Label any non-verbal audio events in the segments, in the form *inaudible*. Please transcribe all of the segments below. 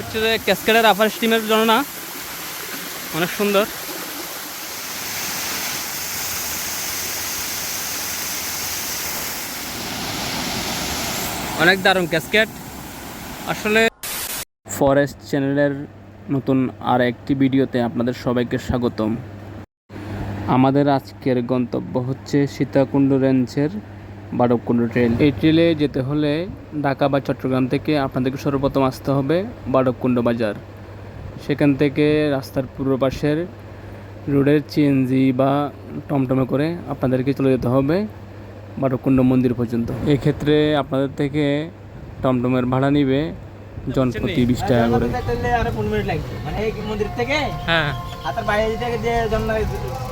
হচ্ছে যে ক্যাসকেডের আপার স্টিমের জন্য অনেক সুন্দর। অনেক দারুণ ক্যাসকেট আসলে ফরেস্ট চ্যানেলের নতুন আর একটি ভিডিওতে আপনাদের সবাইকে স্বাগতম। আমাদের আজকের গন্তব্য হচ্ছে সীতাকুণ্ড রেঞ্জের বারবকুণ্ড ট্রেল এই ট্রেলে যেতে হলে ঢাকা বা চট্টগ্রাম থেকে আপনাদেরকে সর্বপ্রথম আসতে হবে বারবকুণ্ড বাজার। সেখান থেকে রাস্তার পূর্ব পাশের রোডের চিএনজি বা টমটমে করে আপনাদেরকে চলে যেতে হবে বারবকুণ্ড মন্দির পর্যন্ত। এক্ষেত্রে আপনাদের থেকে টমটমের ভাড়া নিবে জনপ্রতি বিশ টাকা করে। মানে মন্দির থেকে হ্যাঁ হাতের বাইরে যে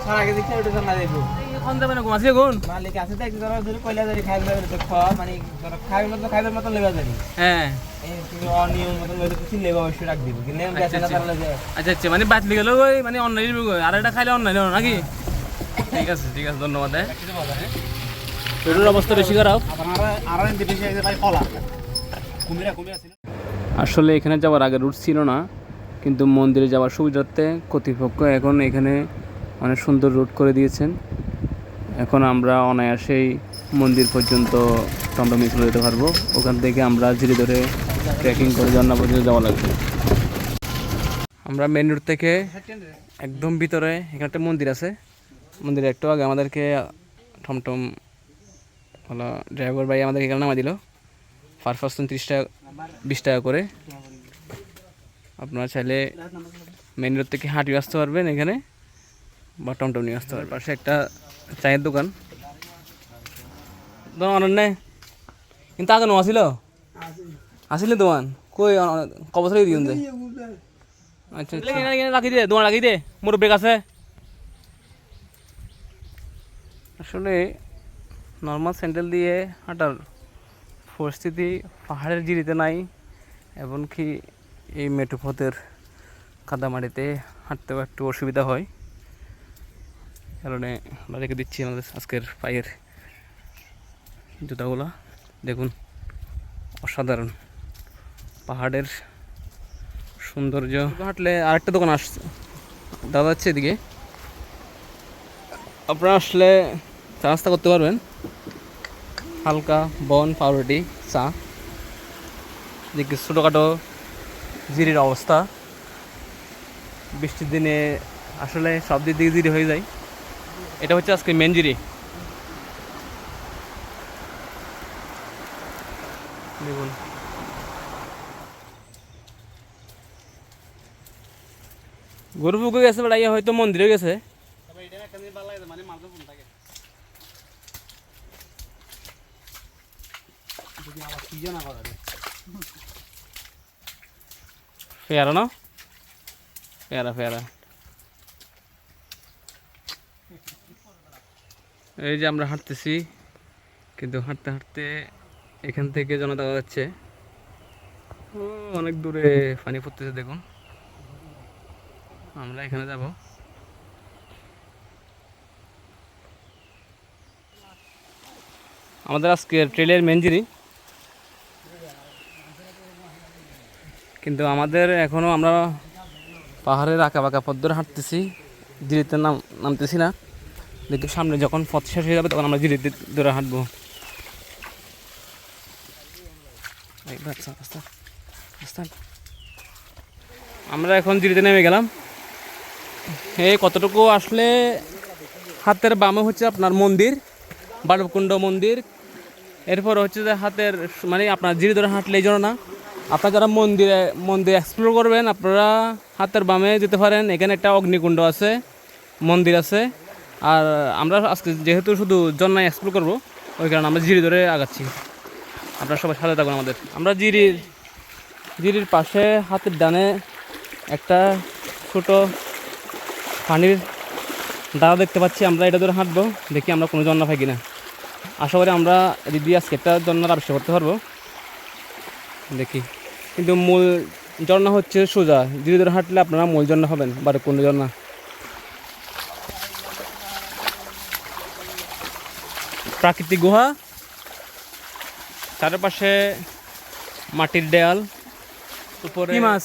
ছড়া ওটা দেখব এখন যাবে না ঘুমাসি এখন মালিক আছে তো একটু ধরো ধরে কইলা ধরে খাইবে তো খাওয়া মানে ধরো খাইবে মতো খাইবার মতো লেবা জানি হ্যাঁ। অনিয়ম মতো লইলে কিছু লেবা অবশ্যই রাখ দিব। কিন্তু আমি বেচা না আচ্ছা। তাহলে আচ্ছা আচ্ছা মানে বাতলি গেল ওই মানে অনলাইন আর এটা খাইলে অনলাইন নাকি? ঠিক আছে ঠিক আছে ধন্যবাদ হ্যাঁ। অবস্থা বেশি খারাপ। আসলে এখানে যাওয়ার আগে রুট ছিল না কিন্তু মন্দিরে যাওয়ার সুবিধার্থে কর্তৃপক্ষ এখন এখানে অনেক সুন্দর রুট করে দিয়েছেন। এখন আমরা অনায়াসেই মন্দির পর্যন্ত টমটমে চলে যেতে পারব। ওখান থেকে আমরা ধীরে ধরে ট্রেকিং করে ঝর্ণা পর্যন্ত যাওয়া লাগবে। আমরা মেন রোড থেকে একদম ভিতরে, এখানে একটা মন্দির আছে। মন্দিরে একটু আগে আমাদেরকে টমটম হলো ড্রাইভার ভাই আমাদের এখানে নামা দিল। পার পার্সন তিরিশ টাকা, বিশ টাকা করে। আপনারা চাইলে মেন রোড থেকে হাঁটিয়ে আসতে পারবেন এখানে বা টমটম নিয়ে আসতে পারবেন। পাশে একটা চায়ের দোকান। অনেক নেই? কিন্তু আগে ছিল আসিলে? দোকান কই কবছর দিন যায় আচ্ছা আচ্ছা। রাখি দে দোকান রাখি দে মোর ব্রেক আছে। আসলে নর্মাল স্যান্ডেল দিয়ে হাঁটার পরিস্থিতি পাহাড়ের জিরিতে নাই এমনকি এই মেটু পথের কাদামাটিতে হাঁটতেও একটু অসুবিধা হয়। কারণে আমরা রেখে দিচ্ছি আমাদের আজকের পায়ের জুতাগুলো। দেখুন অসাধারণ। পাহাড়ের সৌন্দর্য। হাঁটলে আরেকটা দোকান আসছে। দাদা যাচ্ছে এদিকে। আপনারা আসলে চা নাস্তা করতে পারবেন। হালকা বন পাউরুটি চা। দেখি ছোটোখাটো জিরির অবস্থা। বৃষ্টির দিনে আসলে সব দিক দিকে জিরি হয়ে যায়। এটা হচ্ছে আজকে মেন জিরি দেখুন। গরু পুকুর গেছে বেড়াইয়া হয়তো মন্দিরে গেছে। পেয়ারা না? পেয়ারা পেয়ারা। এই যে আমরা হাঁটতেছি, কিন্তু হাঁটতে হাঁটতে এখান থেকে যেন দেখা যাচ্ছে অনেক দূরে পানি পড়তেছে, দেখুন। আমরা এখানে যাব। আমাদের আজকে ট্রেলের মেঞ্জিরি কিন্তু আমাদের এখনও আমরা পাহাড়ের আঁকা বাঁকা পথ হাঁটতেছি জিরিতে নাম নামতেছি না। দেখি সামনে যখন পথ শেষ হয়ে যাবে তখন আমরা ধরে হাঁটবো। বাচ্চা, আস্তে, আস্তে। আমরা এখন জিরিতে নেমে গেলাম। এই কতটুকু আসলে হাতের বামে হচ্ছে আপনার মন্দির বালবকুণ্ড মন্দির। এরপর হচ্ছে যে হাতের মানে আপনার জিরি ধরে হাঁটলে এই জন্য না। আপনারা যারা মন্দিরে মন্দির এক্সপ্লোর করবেন আপনারা হাতের বামে যেতে পারেন। এখানে একটা অগ্নিকুণ্ড আছে মন্দির আছে। আর আমরা আজকে যেহেতু শুধু জন্নায় এক্সপ্লোর করব, ওই কারণে আমরা জিরি ধরে আগাচ্ছি। আপনারা সবাই সাথে থাকুন আমাদের। আমরা জিরির জিরির পাশে হাতের ডানে একটা ছোট পানির দাঁড়া দেখতে পাচ্ছি। আমরা এটা ধরে হাঁটবো, দেখি আমরা কোনো জন্না পাই কিনা। আশা করি আমরা দিয়ে আজকে একটা জন্নার আবিষ্কার করতে পারব। দেখি। কিন্তু মূল ঝর্ণা হচ্ছে সোজা। ধীরে ধীরে হাঁটলে আপনারা মূল ঝর্ণা হবেন বা কোন ঝর্ণা প্রাকৃতিক গুহা। চারপাশে মাটির দেয়াল। উপরে মাছ?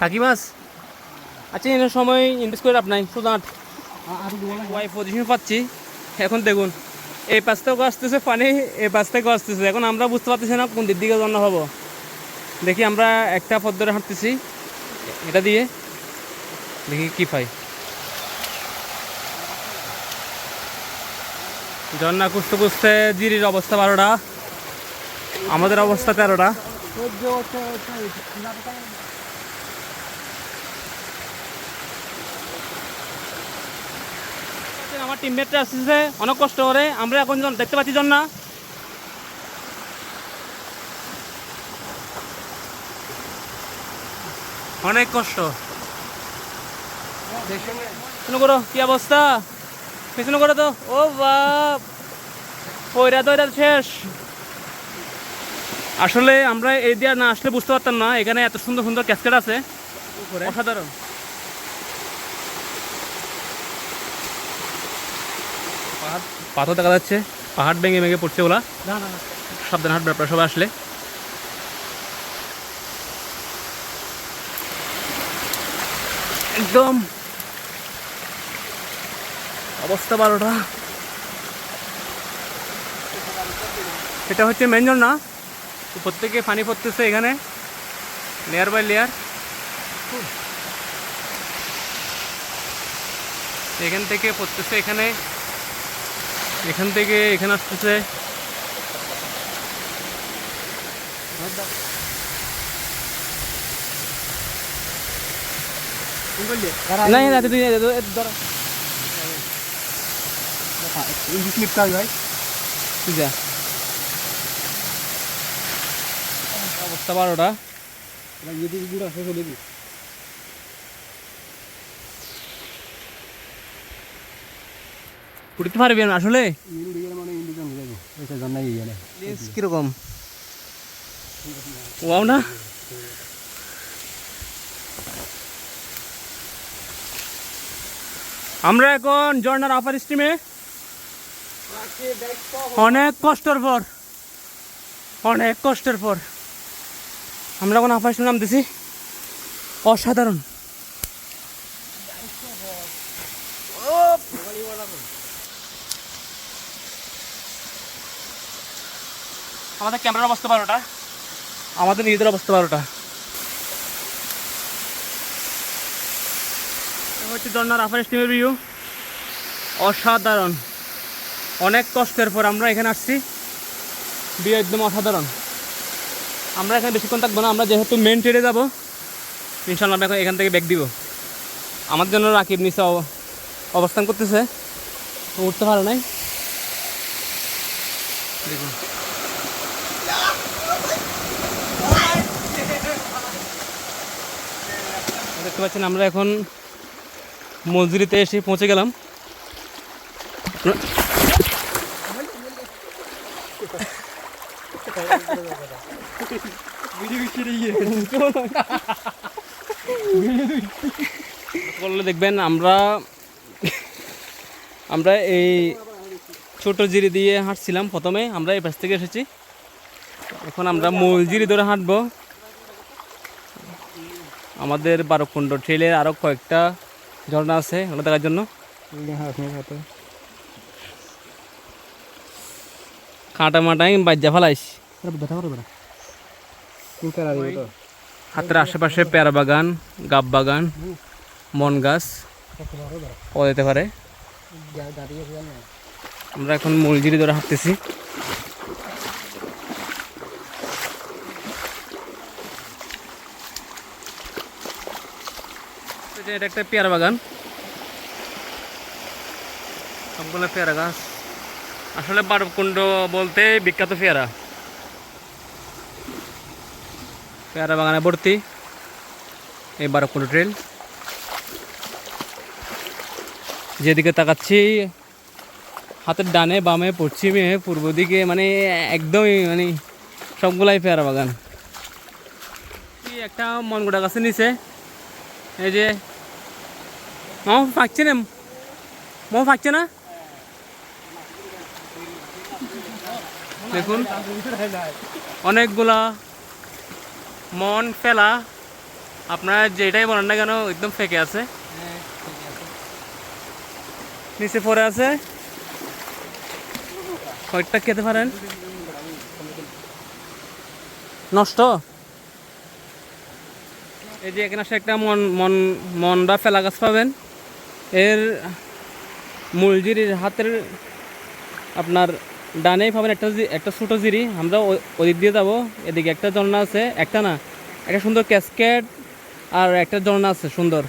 টাকি মাছ? আচ্ছা এর সময় ইনভেস্ট করে লাভ নাই শুধু আট। ওয়াই পজিশন পাচ্ছি। এখন দেখুন এই পাশ থেকেও আসতেছে পানি এই পাশ থেকেও আসতেছে। এখন আমরা বুঝতে পারতেছি না কোন দিক দিকে রান্না হব। দেখি আমরা একটা পথ ধরে হাঁটতেছি। এটা দিয়ে। দেখি কি পাই। ঝর্ণা খুঁজতে খুঁজতে জিরির অবস্থা বারোটা। আমাদের অবস্থা তেরোটা। আমার টিমমেটরা আসতেছে অনেক কষ্ট করে। আমরা এখন দেখতে পাচ্ছি ঝর্ণা অনেক কষ্ট। কি অবস্থা? পিছনে করো তো ও বাপ। ওইরা তো শেষ। আসলে আমরা এই দিয়ে না আসলে বুঝতে পারতাম না এখানে এত সুন্দর সুন্দর ক্যাসকেট আছে। অসাধারণ। পাহাড় পাথর দেখা যাচ্ছে। পাহাড় ভেঙে ভেঙে পড়ছে ওলা সাবধান হাট ব্যাপার সবাই আসলে। একদম। অবস্থা বারোটা। এটা হচ্ছে মেন না? উপর থেকে পানি পড়তেছে এখানে। লেয়ার বাই লেয়ার এখান থেকে পড়তেছে এখানে। এখান থেকে এখানে আসতেছে। না না তুই ধরো যা অবস্থা বারোটা। উঠতে পারবি না আসলে? লেন্স কীরকম? ওয়াও না? আমরা এখন ঝর্নার আপার স্ট্রিমে অনেক কষ্টের পর অনেক কষ্টের পর। আমরা এখন স্ট্রিমে নামতেছি। অসাধারণ। আমাদের ক্যামেরার অবস্থা বারোটা। আমাদের নিজেদের অবস্থা বারোটা। এটা হচ্ছে দন্নার আফার স্টিমের ভিউ অসাধারণ। অনেক কষ্টের পর আমরা এখানে আসছি। বিয়ে একদম অসাধারণ। আমরা এখানে বেশিক্ষণ থাকব না, আমরা যেহেতু মেন ট্রেনে যাব ইনশাল্লাহ আমরা এখন এখান থেকে ব্যাগ দিব। আমার জন্য রাকিব নিচে অব- অবস্থান করতেছে। উঠতে পারে নাই। দেখুন। দেখতে পাচ্ছেন, আমরা এখন মজুরিতে এসে পৌঁছে গেলাম। করলে দেখবেন আমরা আমরা এই ছোট জিরি দিয়ে হাঁটছিলাম প্রথমে, আমরা এই পাশ থেকে এসেছি। এখন আমরা মূল জিরি ধরে হাঁটবো। আমাদের বারোকুণ্ড ট্রেলের আরও কয়েকটা ঝর্ণা আছে, ওগুলো দেখার জন্য। কাঁটা মাটাই বাজ্যা হাতের আশেপাশে পেয়ারা বাগান, গাব বাগান, মন গাছ, পাওয়া যেতে পারে। আমরা এখন মলজিরি ধরে হাঁটতেছি। এটা একটা পেয়ারা বাগান। সবগুলো পেয়ারা গাছ। আসলে বারকুণ্ড বলতে বিখ্যাত পেয়ারা। পেয়ারা বাগানে ভর্তি। এই বারো বারকুণ্ড ট্রেল। যেদিকে তাকাচ্ছি, হাতের ডানে, বামে, পশ্চিমে, পূর্ব দিকে মানে একদমই মানে সবগুলাই পেয়ারা বাগান। একটা মনগোড়া গাছের নিচে, এই যে মো ফাঁকছে না? মো ফাঁকছে না? দেখুন, অনেকগুলা মন ফেলা আপনার যেটাই বলেন না কেন একদম ফেকে আছে। হ্যাঁ আছে। নিচে পড়ে আছে। কয়েকটা খেতে পারেন। নষ্ট? এই যে এখানে একটা মন মন মন বা ফেলা গাছ পাবেন। এর মূলজিরির হাতের আপনার ডানেই পাবেন একটা একটা ছোটো জিরি। আমরা ওদিক দিয়ে যাব। এদিকে একটা ঝর্ণা আছে, একটা না, একটা সুন্দর ক্যাসকেট আর একটা ঝর্ণা আছে, সুন্দর।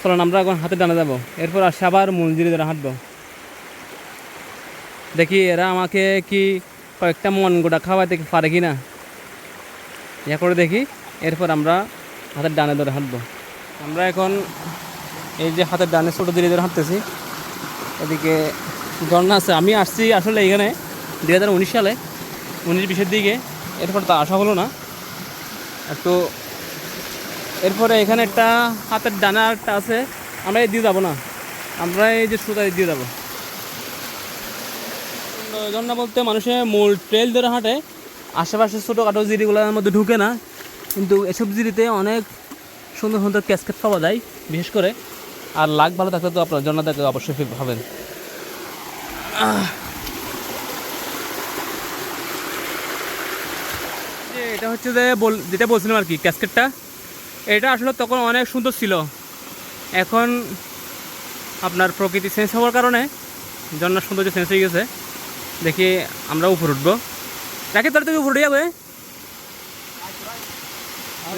চলুন, আমরা এখন হাতে ডানে যাব। এরপর আসে আবার মঞ্জিরি ধরে হাঁটবো। দেখি এরা আমাকে কি কয়েকটা মন গোটা খাওয়াইতে পারে কি না? ইয়া করে দেখি। এরপর আমরা হাতের ডানে ধরে হাঁটবো। আমরা এখন এই যে হাতের ডানে ছোটো ধীরে ধরে হাঁটতেছি, এদিকে ঝর্ণা আছে। আমি আসছি আসলে এখানে দুই হাজার উনিশ সালে, উনিশ বিশের দিকে। এরপর তা আসা হলো না। একটু এরপরে এখানে একটা হাতের ডানা একটা আছে। আমরা এই দিয়ে যাব না। আমরা এই যে সুতা দিয়ে যাব। ঝর্ণা বলতে মানুষের মূল ট্রেল ধরে হাঁটে। আশেপাশে ছোটোখাটো জিরিগুলোর মধ্যে ঢুকে না। কিন্তু এসব জিরিতে অনেক সুন্দর সুন্দর ক্যাসকেট পাওয়া যায়, বিশেষ করে। আর লাগ ভালো থাকলে তো আপনার জন্য দেখে অবশ্যই হবেন যে এটা হচ্ছে যে যেটা বলছিলাম আর কি ক্যাসকেটটা এটা আসলে তখন অনেক সুন্দর ছিল। এখন আপনার প্রকৃতি চেঞ্জ হওয়ার কারণে ঝর্ণার সৌন্দর্য চেঞ্জ হয়ে গেছে। দেখি আমরা উপরে উঠবো। রাখি তোর থেকে উপরে যাবে।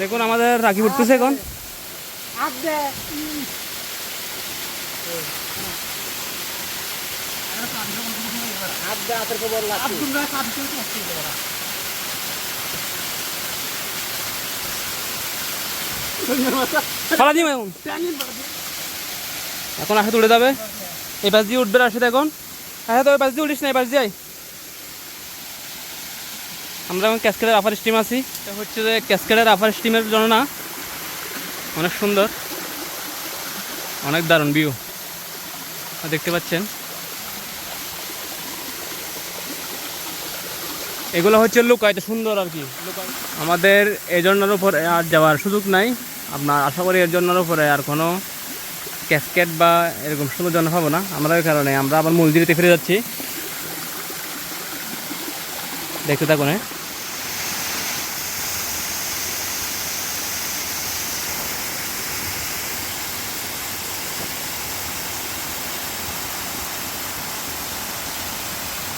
দেখুন, আমাদের রাখি উঠতেছে এখন। এখন। এখন আসে উঠে যাবে। এই পাশ দিয়ে উঠবে আসে এখন। আসে তো ওই পাশ দিয়ে উঠিস না এই পাশ দিয়ে আমরা এখন ক্যাসকেটের আপার স্টিম আছি। এটা হচ্ছে যে ক্যাসকেটের আপার স্টিমের জন্য না অনেক সুন্দর অনেক দারুণ ভিউ দেখতে পাচ্ছেন এগুলো হচ্ছে লুকা এটা সুন্দর আর কি। আমাদের এই জন্যর উপরে আর যাওয়ার সুযোগ নাই। আপনার আশা করি এর জন্যর উপরে আর কোনো ক্যাসকেট বা এরকম সুন্দর জন্য পাবো না। আমরা ওই কারণে আমরা আবার মন্দিরেতে ফিরে যাচ্ছি। দেখতে থাকুন হ্যাঁ।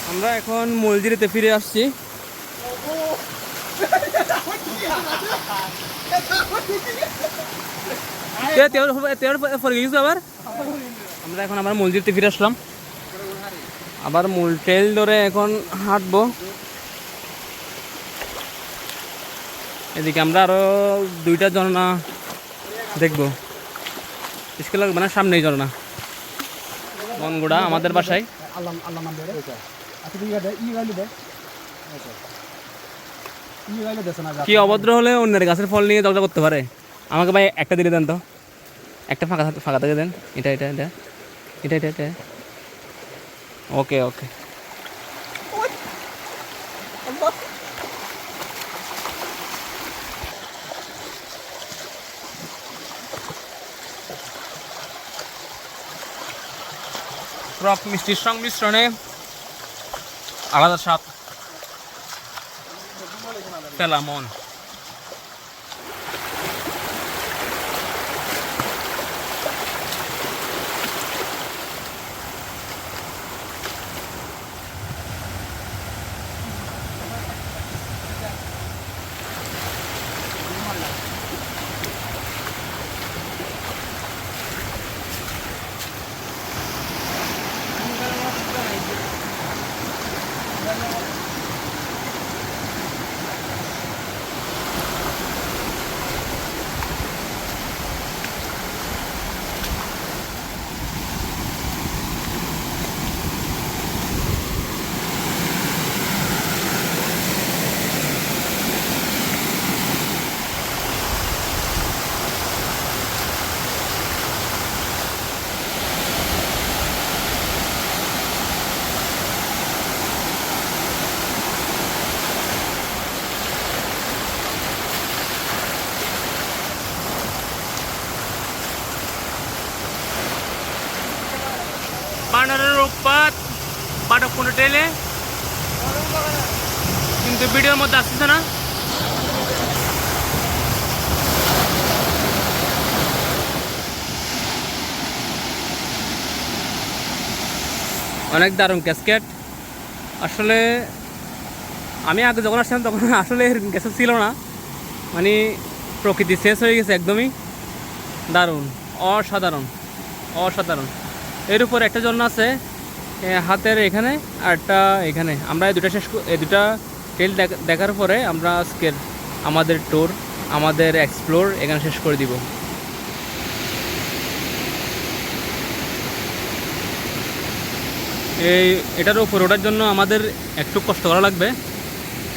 আমরা এখন মলজিরিতে ফিরে আসছি তে- তেরো তেরো পরে গেছিস আমরা এখন আমার মলজিরিতে ফিরে আসলাম। আবার মূল ট্রেল ধরে এখন হাঁটবো। এদিকে আমরা আরও দুইটা ঝর্ণা দেখব। স্কেল লাগবে সামনেই ঝর্ণা। বনগুড়া আমাদের বাসায়। আল্লাহ আল্লাহ কি অভদ্র হলে অন্যের গাছের ফল নিয়ে দরজা করতে পারে? আমাকে ভাই একটা দিলে দেন তো। একটা ফাঁকা ফাঁকা থেকে দেন। এটা এটা এটা। এটা এটা এটা। ওকে ওকে। মিষ্টির সংমিশ্রণে আলাদা স্বাদ। ফেলা মন উৎপাত বাটক কোনো ট্রেনে কিন্তু ভিডিওর মধ্যে আসতেছে না। অনেক দারুণ ক্যাসকেট আসলে, আমি আগে যখন আসছিলাম তখন *laughs* আসলে গ্যাসের ছিল না। মানে প্রকৃতি শেষ হয়ে গেছে একদমই। দারুণ, অসাধারণ অসাধারণ। এর উপর একটা জন্য আছে হাতের এখানে আর একটা এখানে। আমরা দুটা শেষ এই দুটা টেল দেখার পরে আমরা আজকের আমাদের ট্যুর আমাদের এক্সপ্লোর এখানে শেষ করে দিব। এই, এটার উপর ওঠার জন্য আমাদের একটু কষ্ট করা লাগবে।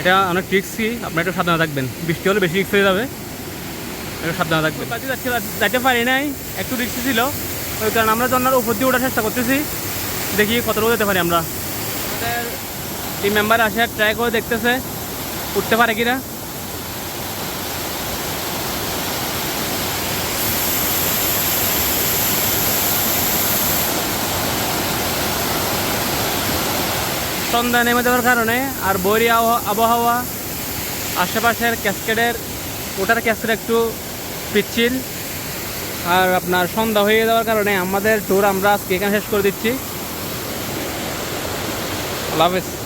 এটা অনেক রিক্সি আপনারা একটু সাবধানে থাকবেন। বৃষ্টি হলে বেশি রিক্স হয়ে যাবে। একটু সাবধানে থাকবেন। যাইতে পারি নাই। একটু রিক্সি ছিল। ওই কারণে আমরা জন্নার উপর দিয়ে ওঠার চেষ্টা করতেছি। দেখি কতটুকু যেতে পারি আমরা। আমাদের টিম মেম্বার আসে ট্রাই করে দেখতেছে, উঠতে পারে কিনা। সন্ধ্যা নেমে যাওয়ার কারণে আর বৈরী আবহ- আবহাওয়া, আশেপাশের ক্যাসকেডের ওটার ক্যাসকেড একটু পিচ্ছিল। আর আপনার সন্ধ্যা হয়ে যাওয়ার কারণে আমাদের ট্যুর আমরা আজকে এখানে শেষ করে দিচ্ছি। আল্লাহ হাফেজ।